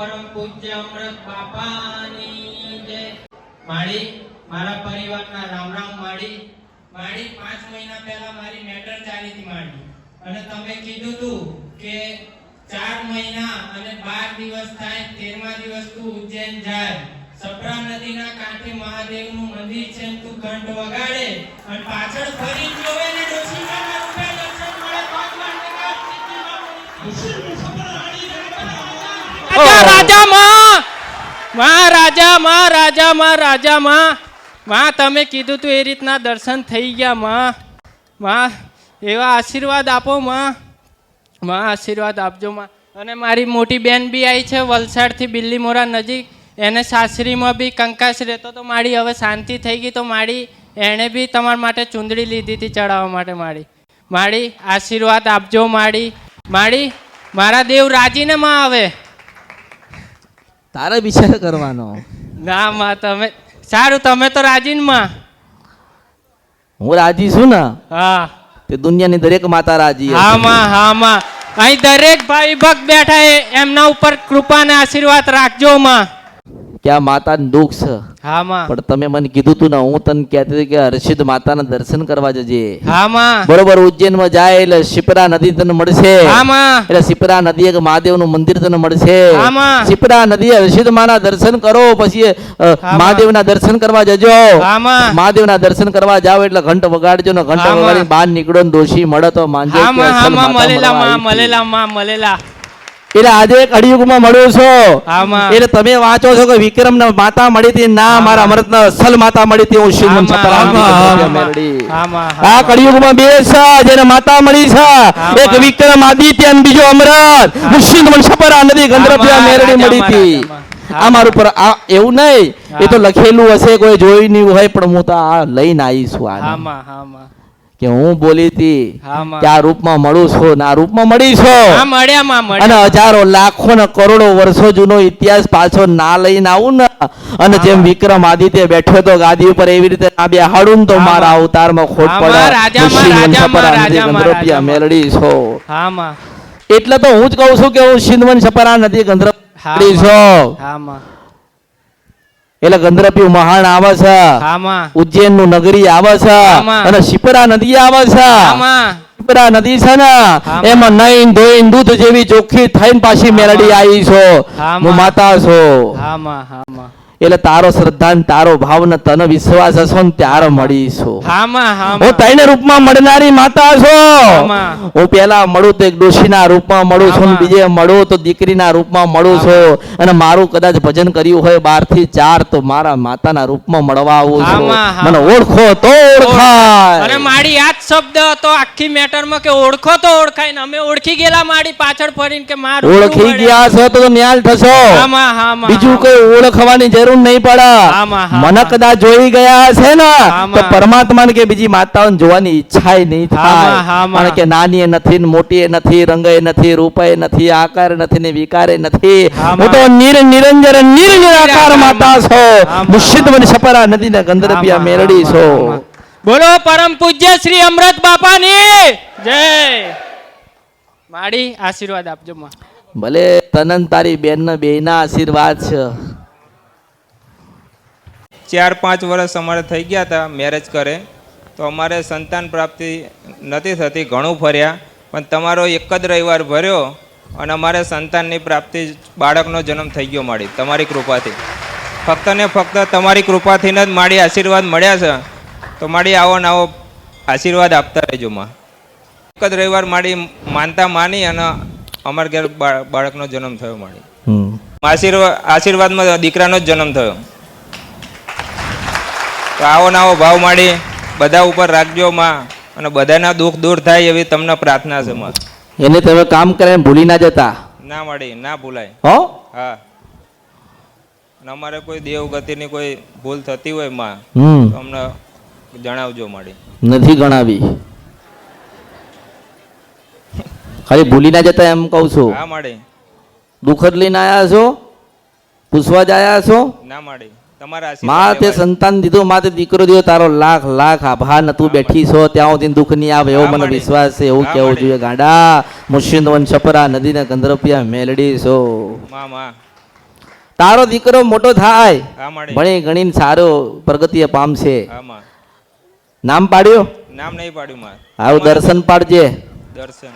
પરમ પૂજ્ય અમૃત બાપાની જય. માળી, મારા પરિવારના રામ રામ માળી. માળી, પાંચ મહિના પહેલા મારી મેટર ચાલી હતી માળી અને તમે કીધું હતું કે ચાર મહિના અને બાર દિવસ થાય, તેરમા દિવસ તું ઉજ્જૈન જાય. સપરા નદીના કાંઠે મહાદેવનું મંદિર છે તું ઘંટ વગાડે અને પાછળ ફરી જોવે ને ડોશીમાના રૂપે દર્શન મળે સ્થિતિમાં રાજા રાજા માં માં રાજા માં રાજા માં રાજા માં માં તમે કીધું તું એ રીતના દર્શન થઈ ગયા માં. માં એવા આશીર્વાદ આપો માં. માં આશીર્વાદ આપજો માં. અને મારી મોટી બેન બી આવી છે વલસાડથી બિલ્લીમોરા નજીક. એને સાસરીમાં બી કંકાસ રહેતો તો મારી હવે શાંતિ થઈ ગઈ તો મારી એણે બી તમારા માટે ચૂંદડી લીધી હતી ચડાવવા માટે મારી. મારી આશીર્વાદ આપજો મારી. મારી મારા દેવ રાજીને માં આવે. તારે વિચાર કરવાનો. ના માં તમે સારું તમે તો રાજીનમાં હું રાજી છું ને હા. તે દુનિયાની દરેક માતા રાજી હા. માં હા માં. અહીં દરેક ભાઈ ભક્ત બેઠા એમના ઉપર કૃપા ને આશીર્વાદ રાખજો માં. કે આ માતાનું દુઃખ છે. હા માં. પણ તમે મને કીધું તું ને હું તને કહેતી હતી કે હર્ષિત માતાના દર્શન કરવા જજે. હા માં. બરોબર ઉજ્જૈનમાં જાય એટલે શિપરા નદી તને મળશે. હા માં. એટલે શિપરા નદી એક મહાદેવનું મંદિર તને મળશે. હા માં. શિપરા નદી હર્ષિદ માના દર્શન કરો પછી મહાદેવ ના મહાદેવના દર્શન કરવા જજો. હા માં. મહાદેવના દર્શન કરવા જાવ એટલે ઘંટ વગાડજો ને ઘંટ વગાડી બહાર નીકળો ને દોષી મળે તો માનજો હા કે માં એટલે આજે કળિયુગમાં મળ્યો છો. એટલે તમે વાંચો છો કે વિક્રમ માતા મળી હતી ના મારા અમૃત અસલ માતા મળી હતી હું શિવ આ કળિયુગમાં બે છે જેને માતા મળી છે. એક વિક્રમ આદિત્ય અને બીજો અમૃત. મુશ્ચિત વંશપરા નદી ગંધર્ભ્ય મેરડી મળી હતી. આ મારું પર આ એવું નહીં. એ તો લખેલું હશે કોઈ જોઈ નહીં હોય પણ હું તો આ લઈને આવીશું હા આને. માં માં કે હું બોલી હતી કે આ રૂપમાં મળું છું ને આ રૂપમાં મળી છો. માં અને હજારો લાખો ને કરોડો વર્ષો જૂનો ઇતિહાસ પાછો ના લઈને આવું ને. અને જેમ વિક્રમ આદિત્ય બેઠો તો ગાદી ઉપર એવી રીતે ના બેહાડું ને તો મારા મારા અવતારમાં ખોટ પડે રાજામાં. મેલડી છો. એટલે તો હું જ કહું છું કે હું સિંધવન છપરા નદી ગંધ્રપ છો. હા માં. એટલે ગંધર્ભ્ય મહાન આવે છે. ઉજ્જૈનનું નગરી આવે છે. અને શિપરા નદી આવે છે. શિપરા નદી છે ને એમાં નઈન ધોઈન દૂધ જેવી ચોખ્ખી થઈને પાછી મેલડી આવી છો. હું માતા છો. હા હા એટલે તારો શ્રદ્ધા તારો ભાવ ને તને વિશ્વાસ હશો ને ત્યારે મળીશું. હા માં માં તઈને રૂપમાં મળનારી માતા છો. હું પેલા મળું તો એક ડોશીના રૂપમાં મળું છું બીજે મળું તો દીકરીના રૂપમાં મળું છું. અને મારું કદાચ ભજન કર્યું હોય બારથી ચાર તો મારા માતાના રૂપમાં મળવા આવું છું. મને ઓળખો તો ઓળખાય. અને મારી આ જ શબ્દ હતો આખી મેટરમાં કે ઓળખો તો ઓળખાય ને. અમે ઓળખી ગયેલા મારી પાછળ ફરીને કે મારું ઓળખી ગયા છો તો ન્યાલ થશો. બીજું કોઈ ઓળખવાની જરૂર નહીં પડે. મને કદાચ જોઈ ગયા છે ને તો પરમાત્માને કે બીજી માતાઓને જોવાની ઈચ્છા નહીં થાય. કારણ કે નાની નથી મોટી નથી રંગે નથી રૂપે નથી આકાર નથી ને વિકારે નથી. હું તો નિર નિરંજન નિર્નિરાકાર માતા છો. આમાં. મને સપરા નદી ને ગંધર્ભિયા મેળડી છો. બોલો પરમ પૂજ્ય શ્રી અમૃત બાપાની. જય. માડી આશીર્વાદ આપજો માં. ભલે તનન તારી બેન ને બેના આશીર્વાદ છે. ચાર પાંચ વર્ષ અમારે થઈ ગયા હતા મેરેજ કરે તો અમારે સંતાન પ્રાપ્તિ નથી થતી ઘણું ફર્યા. પણ તમારો એક જ રવિવાર ભર્યો અને અમારે સંતાનની પ્રાપ્તિ બાળકનો જન્મ થઈ ગયો માડી તમારી કૃપાથી. ફક્ત ને ફક્ત તમારી કૃપાથી જ માડી આશીર્વાદ મળ્યા છે તો મારી આવો ને આવો આશીર્વાદ આપતા રહેજો માં. એક જ રવિવાર મારી માનતા માની અને અમારા ઘેર બાળકનો જન્મ થયો માડી. આશીર્વાદ આશીર્વાદમાં દીકરાનો જ જન્મ થયો. તો આવો નાવો ભાવ માડી બધા ઉપર રાખજો માં અને બધાના દુઃખ દૂર થાય એવી તમને પ્રાર્થના છે માં. એને તમે કામ કરે ભૂલી ના જતા. ના મળી ના ભૂલાય. હો? હા. અમારે કોઈ દેવ ગતિની કોઈ ભૂલ થતી હોયમાં તો અમને જણાવજો માડી. નથી ગણાવી. ખાલી ભૂલી ના જતા એમ કહું છું. હા માડી. દુઃખદ લઈને આવ્યા છો? પૂછવા જ આયા છો? ના માડી. માં તે સંતાન દીધો માં તે દીકરો દીધો તારો લાખ લાખ આભાર. ને તું બેઠી છો ત્યાં સુધી દુઃખ નહીં આવે એવો મને વિશ્વાસ છે એવું કેવું જોઈએ. ગાડા મુશ્ચિંદ વન છપરા નદીના ગંધર્પિયા મેલડી છો. તારો દીકરો મોટો થાય. ભણી ગણીને સારો પ્રગતિ પામશે નામ પાડ્યો? નામ નહીં પાડ્યું આવું દર્શન પાડજે. દર્શન.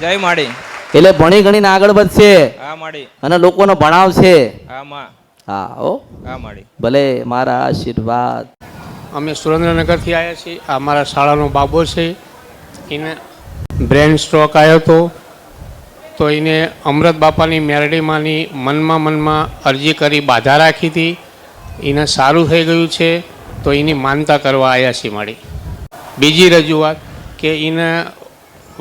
જય માડી. એટલે ભણી ગણીને આગળ વધશે. અને લોકોને ભણાવશે હા માં. હા ઓ માડી. ભલે મારા આશીર્વાદ. અમે સુરેન્દ્રનગરથી આવ્યા છીએ. આ મારા શાળાનો બાબો છે. એને બ્રેન સ્ટ્રોક આવ્યો હતો તો એને અમૃત બાપાની મેરડીમાંની મનમાં મનમાં અરજી કરી બાધા રાખી હતી. એને સારું થઈ ગયું છે તો એની માનતા કરવા આવ્યા છીએ મારી બીજી રજૂઆત કે એને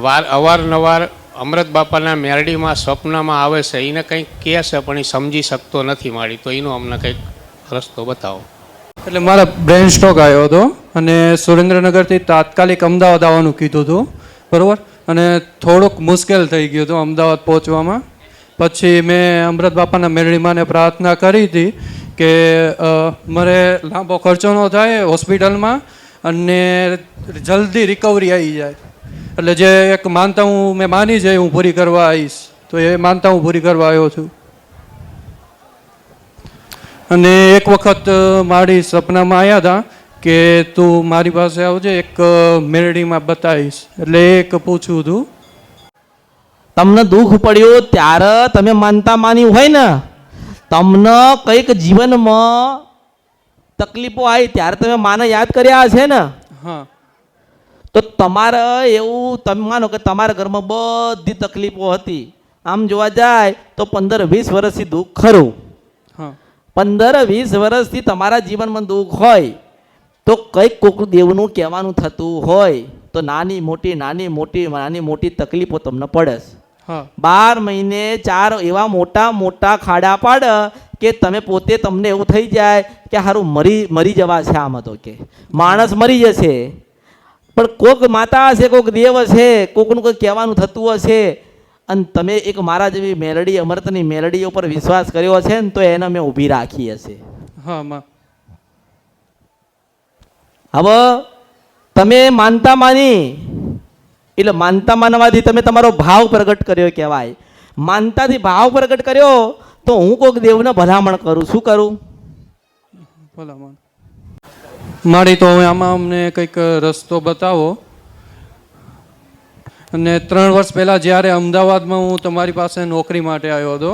વાર અવારનવાર અમૃત બાપાના મેરડીમાં સ્વપ્નમાં આવે છે, એને કંઈક કહે છે, પણ એ સમજી શકતો નથી મારી. તો એનો અમને કંઈક રસ્તો બતાવો. એટલે મારા બ્રેન સ્ટ્રોક આવ્યો હતો અને સુરેન્દ્રનગરથી તાત્કાલિક અમદાવાદ આવવાનું કીધું હતું. બરાબર? અને થોડુંક મુશ્કેલ થઈ ગયું હતું અમદાવાદ પહોંચવામાં. પછી મેં અમૃત બાપાના મેરડીમાંને પ્રાર્થના કરી હતી કે મારે લાંબો ખર્ચો ન થાય હોસ્પિટલમાં અને જલ્દી રિકવરી આવી જાય. એટલે જે એક માનતા હું મેં માની છે હું પૂરી કરવા આવીશ તો એ માનતા હું પૂરી કરવા આવ્યો છું. અને એક વખત મારી સપનામાં આવ્યા હતા કે તું મારી પાસે આવજે એક મેરડીમાં બતાવીશ. એટલે એક પૂછ્યું હતું તમને દુઃખ પડ્યું ત્યારે તમે માનતા માની હોય ને તમને કંઈક જીવનમાં તકલીફો આવી ત્યારે તમે માને યાદ કર્યા હશે ને? હા. તો તમારે એવું તમે માનો કે તમારા ઘરમાં બધી તકલીફો હતી. આમ જોવા જાય તો પંદર વીસ વર્ષથી દુઃખ ખરું. પંદર વીસ વર્ષથી તમારા જીવનમાં દુઃખ હોય તો કંઈક કોક દેવનું કહેવાનું થતું હોય તો નાની મોટી નાની મોટી નાની મોટી તકલીફો તમને પડે છે. બાર મહિને ચાર એવા મોટા મોટા ખાડા પાડ કે તમે પોતે તમને એવું થઈ જાય કે સારું મરી મરી જવા છે આમ તો કે. માણસ મરી જશે. પણ કોક માતા હશે કોક દેવ હશે કોકનું કોઈ કહેવાનું થતું હશે અને તમે એક મારા જેવી મેલડી અમૃતની મેલડી ઉપર વિશ્વાસ કર્યો હશે ને તો એને મેં ઊભી રાખી હશે. હા હવે તમે માનતા માની એટલે માનતા માનવાથી તમે તમારો ભાવ પ્રગટ કર્યો કહેવાય. માનતાથી ભાવ પ્રગટ કર્યો તો હું કોઈક દેવને ભલામણ કરું. શું કરું? ભલામણ. મારી તો હવે આમાં અમને કંઈક રસ્તો બતાવો. અને ત્રણ વર્ષ પહેલાં જ્યારે અમદાવાદમાં હું તમારી પાસે નોકરી માટે આવ્યો હતો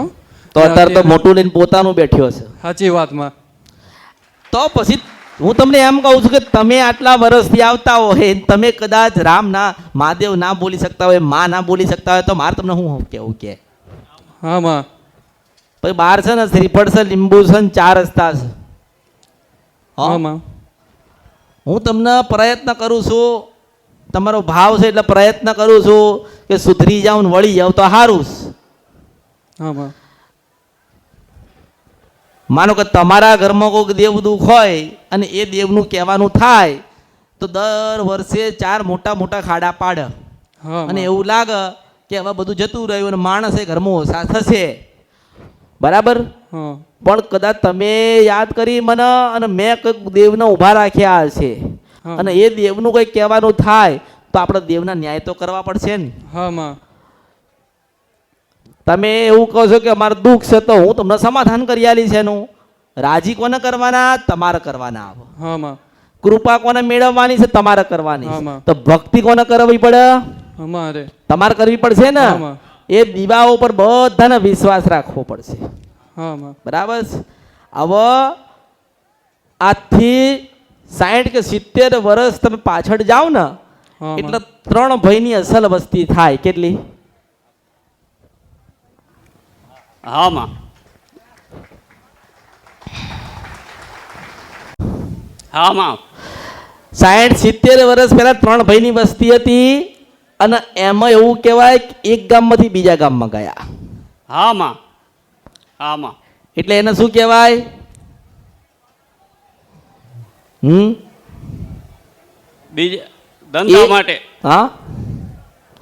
તો અત્યારે તો મોટું લઈને પોતાનું બેઠ્યો છે સાચી વાતમાં. તો પછી હું તમને એમ કહું છું કે તમે આટલા વર્ષથી આવતા હોય તમે કદાચ રામ ના મહાદેવ ના બોલી શકતા હોયમાં ના બોલી શકતા હોય તો મારે તમને શું કેવું કે? હા માં. પછી બાર છે ને શ્રીફળ છે લીંબુ છે ને ચાર રસ્તા છે. હા? હા માં. હું તમને પ્રયત્ન કરું છું. તમારો ભાવ છે એટલે પ્રયત્ન કરું છું કે સુધરી જાવ ને વળી જાવ તો સારું છે. હા માં માનો કે તમારા ઘરમાં કોઈક દેવ દુઃખ હોય અને એ દેવનું કહેવાનું થાય તો દર વર્ષે ચાર મોટા મોટા ખાડા પાડે. અને એવું લાગે કે હવે બધું જતું રહ્યું અને માણસ એ ઘરમાં ઓછા થશે. બરાબર? પણ કદાચ તમે યાદ કરી મને અને મેં કંઈક દેવને ઊભા રાખ્યા છે. અને એ દેવનું કંઈક કહેવાનું થાય તો આપણે દેવના ન્યાય તો કરવા પડશે ને. હા તમે એવું કહો છો કે અમારું દુઃખ છે તો હું તમને સમાધાન કરી આલી છે એનું. રાજી કોને કરવાના? તમારે કરવાના આવો. કૃપા કોને મેળવવાની છે? તમારે કરવાની તો ભક્તિ કોને કરવી પડે? અમારે. તમારે કરવી પડશે ને? એ દીવાઓ પર બધાને વિશ્વાસ રાખવો પડશે. બરાબર? હવે આજથી સાઠ કે સિત્તેર વર્ષ તમે પાછળ જાઓ ને એટલે ત્રણ ભાઈની અસલ વસ્તી થાય. કેટલી? હા માં. હા માં. સાઠ સિત્તેર વર્ષ પહેલા ત્રણ ભાઈની વસ્તી હતી અને એમાં એવું કહેવાય કે એક ગામમાંથી બીજા ગામમાં ગયા. હા માં. હા માં એટલે એને શું કહેવાય? હમ? બીજા ધંધા માટે. હા?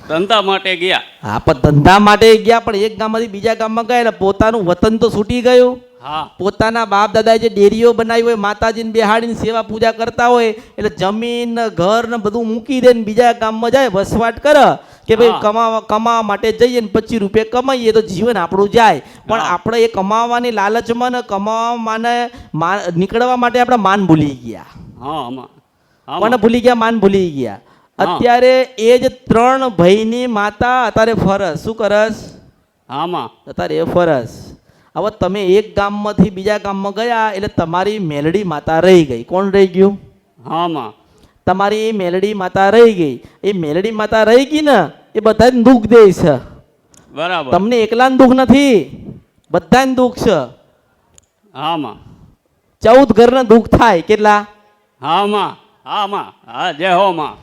ધંધા માટે ગયા. હા પણ ધંધા માટે ગયા પણ એક ગામમાંથી બીજા ગામમાં ગયા એટલે પોતાનું વતન તો છૂટી ગયું. પોતાના બાપ દાદાએ જે ડેરીઓ બનાવી હોય માતાજીને બેહાડીને સેવા પૂજા કરતા હોય એટલે જમીન ઘર ને બધું મૂકી દે ને બીજા ગામમાં જાય વસવાટ કરે કે ભાઈ કમાવા કમાવા માટે જઈએ ને પચીસ રૂપિયા કમાઈએ તો જીવન આપણું જાય. પણ આપણે એ કમાવાની લાલચમાં ને કમાવા માને નીકળવા માટે આપણે માન ભૂલી ગયા. હા આમાં ભૂલી ગયા? માન ભૂલી ગયા. અત્યારે એ જ ત્રણ ભાઈની માતા અત્યારે ફરસ. શું કરસ? આમાં. અત્યારે એ ફરસ. હવે તમે એક ગામમાંથી બીજા ગામમાં ગયા એટલે તમારી મેલડી માતા રહી ગઈ. કોણ રહી ગયું? આમાં તમારી મેલડી માતા રહી ગઈ. એ મેલડી માતા રહી ગઈ ને એ બધાને દુઃખ દે છે. બરાબર. તમને એકલાને દુઃખ નથી? બધાને દુઃખ છે? હામાં. ચૌદ ઘરને દુઃખ થાય. કેટલા? આમાં આમાં હા જય હો માં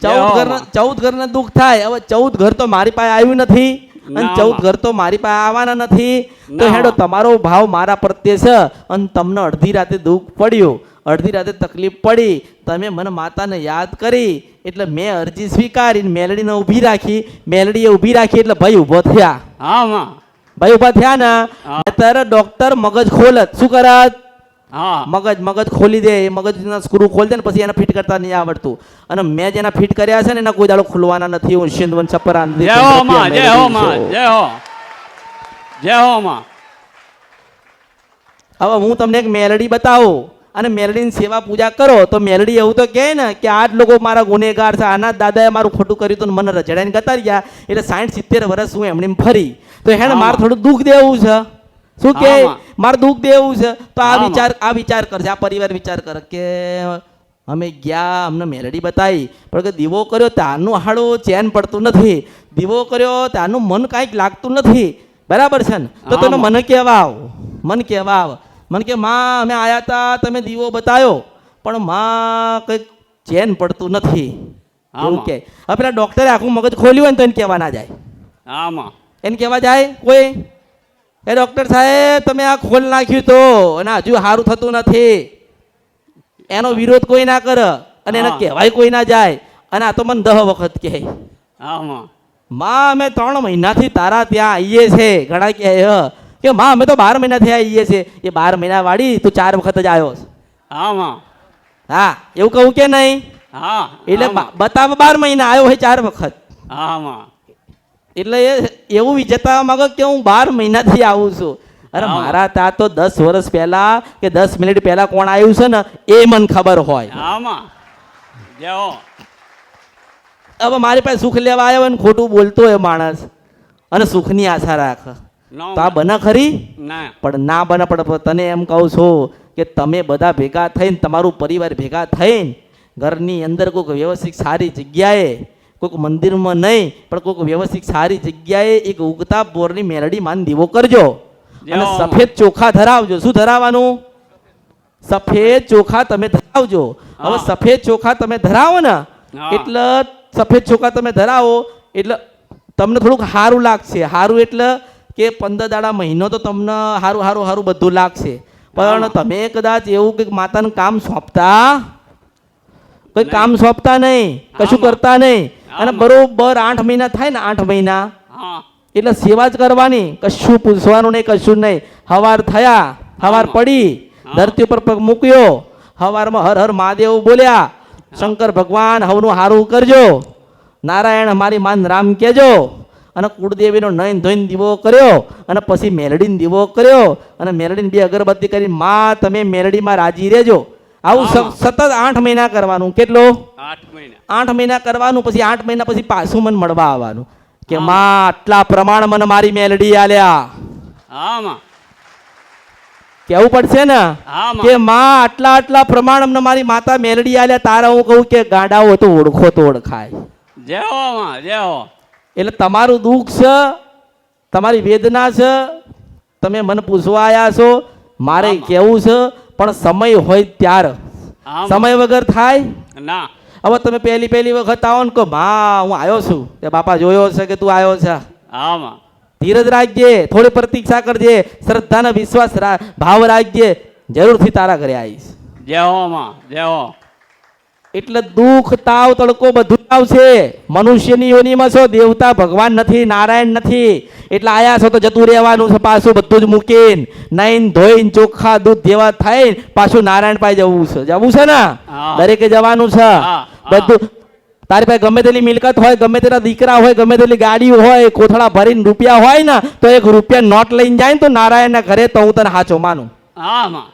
ચૌદ હો ઘર ચૌદ ઘરને દુઃખ થાય. હવે ચૌદ ઘર તો મારી પાસે આવ્યું નથી. અને ચૌદ ઘર તો મારી પાસે આવવાના નથી. તો હેડો તમારો ભાવ મારા પ્રત્યે છે. અને તમને અડધી રાતે દુઃખ પડ્યું. અડધી રાતે તકલીફ પડી. તમે મને માતાને યાદ કરી. એટલે મેં અરજી સ્વીકારીને મેલડીને ઊભી રાખી. મેલડીએ ઊભી રાખી એટલે ભાઈ ઊભો થયા. હા ભાઈ ઊભા થયા ને. ત્યારે ડોક્ટર મગજ ખોલત શું કરત? હા. મગજ મગજ ખોલી દે એ મગજના સ્ક્રૂ ખોલી દે ને પછી એને ફિટ કરતા નહીં આવડતું. અને મેં જેના ફિટ કર્યા છે ને એના કોઈ દાડો ખોલવાના નથી. હું સિંધવન છપરાન જય હો માં જય હો માં જય હો. જય હો માં. હવે હું તમને એક મેલડી બતાવું. અને મેલડીની સેવા પૂજા કરો. તો મેલડી એવું તો કહે ને કે આ જ લોકો મારા ગુનેગાર છે. આના દાદાએ મારું ખોટું કર્યું હતું ને મને રજડાઈને ગતારી ગયા એટલે સાઠ સિત્તેર વર્ષ હું એમની ફરી. તો હેને મારે થોડું દુઃખ દેવું છે. શું કે. મારે દુઃખ દેવું છે. તો આ વિચાર આ વિચાર કરશે આ પરિવાર વિચાર કરે કે અમે ગયા અમને મેલડી બતાવી. પણ કે દીવો કર્યો ત્યાંનું હાડું ચેન પડતું નથી. દીવો કર્યો ત્યાંનું મન કાંઈક લાગતું નથી. બરાબર છે ને? તો તમે મને કહેવા મન કહેવાવ. મને કે માં અમે આયા હતા તમે દીવો બતાવ્યો પણ માં કંઈક ચેન પડતું નથી. ઓકે હવે પેલા ડૉક્ટરે આખું મગજ ખોલ્યું હોય ને તો એને કહેવા ના જાય. આમાં એને કહેવા જાય કોઈ એ ડૉક્ટર સાહેબ તમે આ ખોલ નાખ્યું તો. અને હજુ સારું થતું નથી. એનો વિરોધ કોઈ ના કરે અને એને કહેવાય કોઈ ના જાય. અને આ તો મને દહ વખત કહે. માં અમે ત્રણ મહિનાથી તારા ત્યાં આવીએ છે. ઘણા કહે હ. કે માં અમે તો બાર મહિનાથી આવીએ છે. એ બાર મહિના વાળી તું ચાર વખત જ આવ્યો હા હા એવું કહું કે નહીં? હા એટલે બતાવ બાર મહિના આવ્યો હોય ચાર વખત. આમાં. એટલે એવું વિચારતા માંગો કે હું બાર મહિનાથી આવું છું. અરે મારા ત્યાં તો દસ વર્ષ પહેલા કે દસ મિનિટ પહેલા કોણ આવ્યું છે ને એ મને ખબર હોય. આમાં. હવે મારી પાસે સુખ લેવા આવ્યો હોય ને ખોટું બોલતો હોય માણસ. અને સુખની આશા રાખ. તો આ બને ખરી? પણ ના બને પણ તને એમ કહું છું કે તમે બધા ભેગા થઈને તમારું પરિવાર ભેગા થઈને ઘરની અંદર કોઈક વ્યવસ્થિત સારી જગ્યાએ કોઈક મંદિરમાં નહીં પણ કોઈક વ્યવસ્થિત સારી જગ્યાએ એક ઉગતા બોરની મેલડી માન દીવો કરજો. અને સફેદ ચોખા ધરાવજો. શું ધરાવવાનું? સફેદ ચોખા તમે ધરાવજો. હવે સફેદ ચોખા તમે ધરાવો ને એટલે સફેદ ચોખા તમે ધરાવો એટલે તમને થોડુંક સારું લાગશે. સારું એટલે કે પંદર દાડા મહિનો તો તમને સારું સારું સારું બધું લાગશે. પણ તમે કદાચ એવું કંઈક માતાનું કામ સોંપતા કોઈ કામ સોંપતા નહીં કશું કરતા નહીં. અને બરોબર આઠ મહિના થાય ને આઠ મહિના. એટલે સેવા જ કરવાની કશું પૂછવાનું નહીં કશું નહીં. હવાર થયા હવાર પડી ધરતી ઉપર પગ મૂક્યો. હવારમાં હર હર મહાદેવ બોલ્યા શંકર ભગવાન હવનું હારું કરજો. નારાયણ મારી માન રામ કહેજો. અને કુળદેવીનો નયન ધોઈને દીવો કર્યો અને પછી મેલડીને દીવો કર્યો અને મેલડીને બે અગરબત્તી કરી મા તમે મેલડીમાં રાજી રહેજો. આવું સતત આઠ મહિના કરવાનું. કેટલો? આઠ મહિના. આઠ મહિના કરવાનું પછી આઠ મહિના પછી પાછું મને મળવા આવવાનું. કે માં આટલા પ્રમાણ મને મારી મેલડી આલ્યા. કેવું પડશે ને? કે માં આટલા આટલા પ્રમાણ અમને મારી માતા મેલડી આલ્યા. તારા હું કહું કે ગાડાઓ તો ઓળખો તો ઓળખાય. જય હો માં જય હો એટલે તમારું દુઃખ છે તમારી વેદના છે તમે મને પૂછવા આવ્યા છો મારે કેવું છે? પણ સમય હોય ત્યાર. સમય વગર થાય? ના. હવે તમે પહેલી પહેલી વખત આવો ને કહો મા હું આવ્યો છું. તે બાપા જોયો છે કે તું આવ્યો છે? આમાં. ધીરજ રાખજે થોડી પ્રતીક્ષા કરજે શ્રદ્ધાનો વિશ્વાસ ભાવ રાખજે. જરૂરથી તારા ઘરે આવીશ. જય હો માં જય હો. એટલે દુઃખ તાવ તડકો બધું આવશે. મનુષ્યની યોનિમાં છો દેવતા ભગવાન નથી નારાયણ નથી. એટલે આયા છો તો જતું રહેવાનું છે પાછું બધું જ મૂકીને. નાઈન ધોઈને ચોખ્ખા દૂધ જેવા થાય પાછું નારાયણ પાસે જવું છે. જવું છે ને. દરેકે જવાનું છે. બધું તારી પાસે ગમે તેટલી મિલકત હોય ગમે તેના દીકરા હોય ગમે તેટલી ગાડી હોય કોથળા ભરીને રૂપિયા હોય ને તો એક રૂપિયા નોટ લઈને જાય ને તો નારાયણના ઘરે તો હું તને હાચો માનું. હા.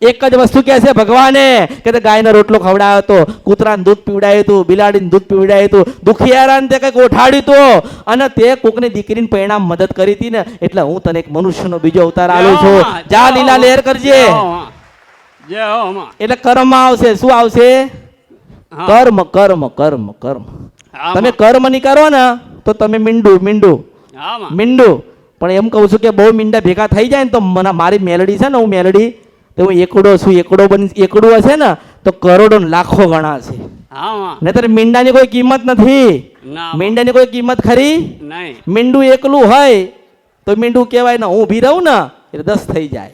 એક જ વસ્તુ કહે છે ભગવાને કે તે ગાયનો રોટલો ખવડાવ્યો હતો કૂતરાને દૂધ પીવડાયું હતું બિલાડીને દૂધ પીવડાયું હતું દુખિયારાને તે કંઈક ઓઠાડ્યું હતું અને તે કોકની દીકરીને પરિણામ મદદ કરી હતી ને એટલે હું તને એક મનુષ્યનો બીજો અવતાર આલું છું. જા લીલા લહેર કરજે. એટલે કર્મમાં આવશે શું આવશે? કર્મ કર્મ કર્મ કર્મ. તમે કર્મ નહીં કરો ને તો તમે મીંડું મીંડું. મીંડું. પણ એમ કહું છું કે બહુ મીંડા ભેગા થઈ જાય ને તો મને મારી મેલડી છે ને હું મેલડી તો હું એકડો છું એકડો બની એકડું હશે ને તો કરોડો લાખો ગણા છે. નહીતર મીંડાની કોઈ કિંમત નથી. મીંડાની કોઈ કિંમત ખરી? નહીં. મીંડું એકલું હોય તો મીંડું કહેવાય ને હું ઊભી રહું ને એટલે દસ થઈ જાય.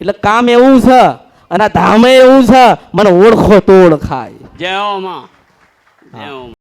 એટલે કામ એવું છે અને ધામે એવું છે મને ઓળખો તો ઓળખાય. જય.